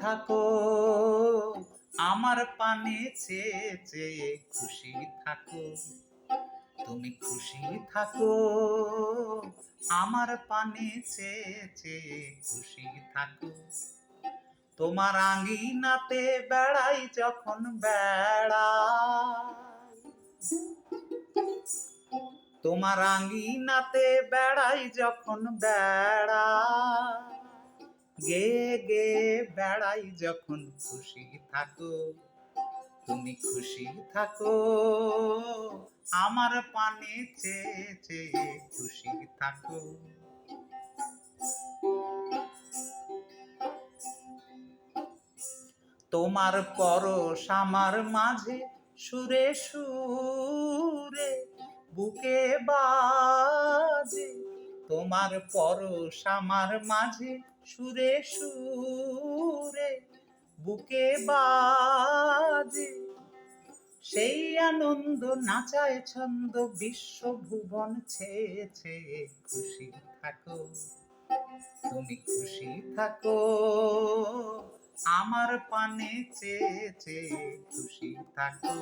থাকো। আমার পানে চেয়ে খুশি থাকো। তুমি খুশি থাকো। আমার পানে চেয়ে চেয়ে খুশি থাকো। তোমার আঙ্গিনাতে বেড়াই যখন বেড়া। তোমার আঙ্গিনাতে বেড়াই যখন বেড়া। গে গে, বেড়াই যখন খুশি থাকো, তুমি খুশি থাকো। আমার পানে চেয়ে চেয়ে খুশি থাকো। তোমার পরশ আমার মাঝে সুরে সুরে, বুকে বাজে। তোমার পরশ আমার মাঝে সুরে সুরে বুকে বাজে। সেই আনন্দ নাচায় ছন্দ বিশ্বভুবন ছেয়ে ছেয়ে খুশি থাকো, তুমি খুশি থাকো, আমার পানে চেয়ে চেয়ে খুশি থাকো।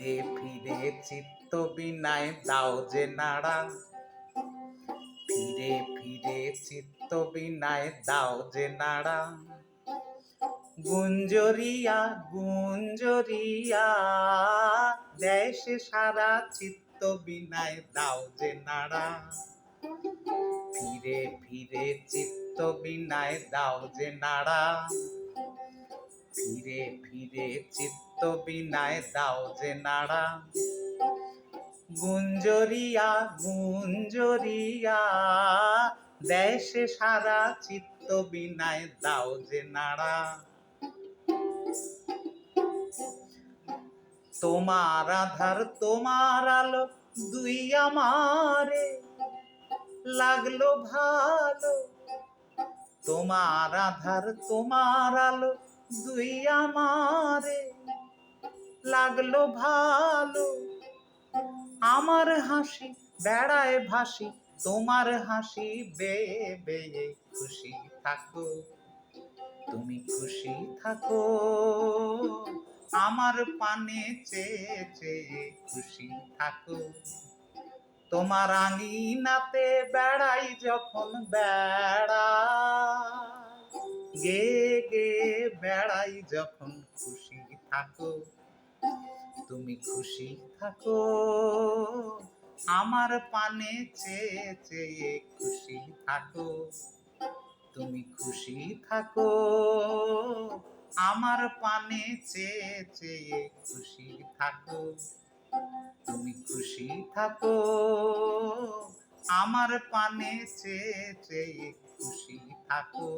ফিরে ফিরে চিত্ত বিনায় দাও যে নাড়া। ফিরে ফিরে চিত্ত বিনায় দাও যে নাড়া। গুঞ্জরিয়া গুঞ্জরিয়া, দেশে সারা চিত্ত বিনায় দাও যে নাড়া। ফিরে ফিরে চিত্ত বিনায় দাও যে নাড়া। ফিরে ফিরে চিত্ত বিনায় দাও যে নাড়া। গুঞ্জরিয়া গুঞ্জরিয়া, দেশে সারা চিত্ত বিনায় দাও যে নাড়া। তোমার আধার, তোমার আলো দুই আমারে। লাগল ভালো। তোমার আধার, তোমার আলো দুই আমারে লাগল ভালো। আমার হাসি বেড়ায় ভাসি, তোমার হাসি বেয়ে বেয়ে খুশি থাকো। তুমি খুশি থাকো, আমার পানে চেয়ে চেয়ে খুশি থাকো। তোমার আঙিনাতে বেড়াই যখন বেড়া, গে গে বেড়াই যখন খুশি থাকো, তুমি খুশি থাকো। আমার পানে চেয়ে চেয়ে খুশি থাকো, তুমি খুশি থাকো। আমার পানে চেয়ে চেয়ে খুশি থাকো, তুমি খুশি থাকো। আমার পানে চেয়ে চেয়ে খুশি থাকো।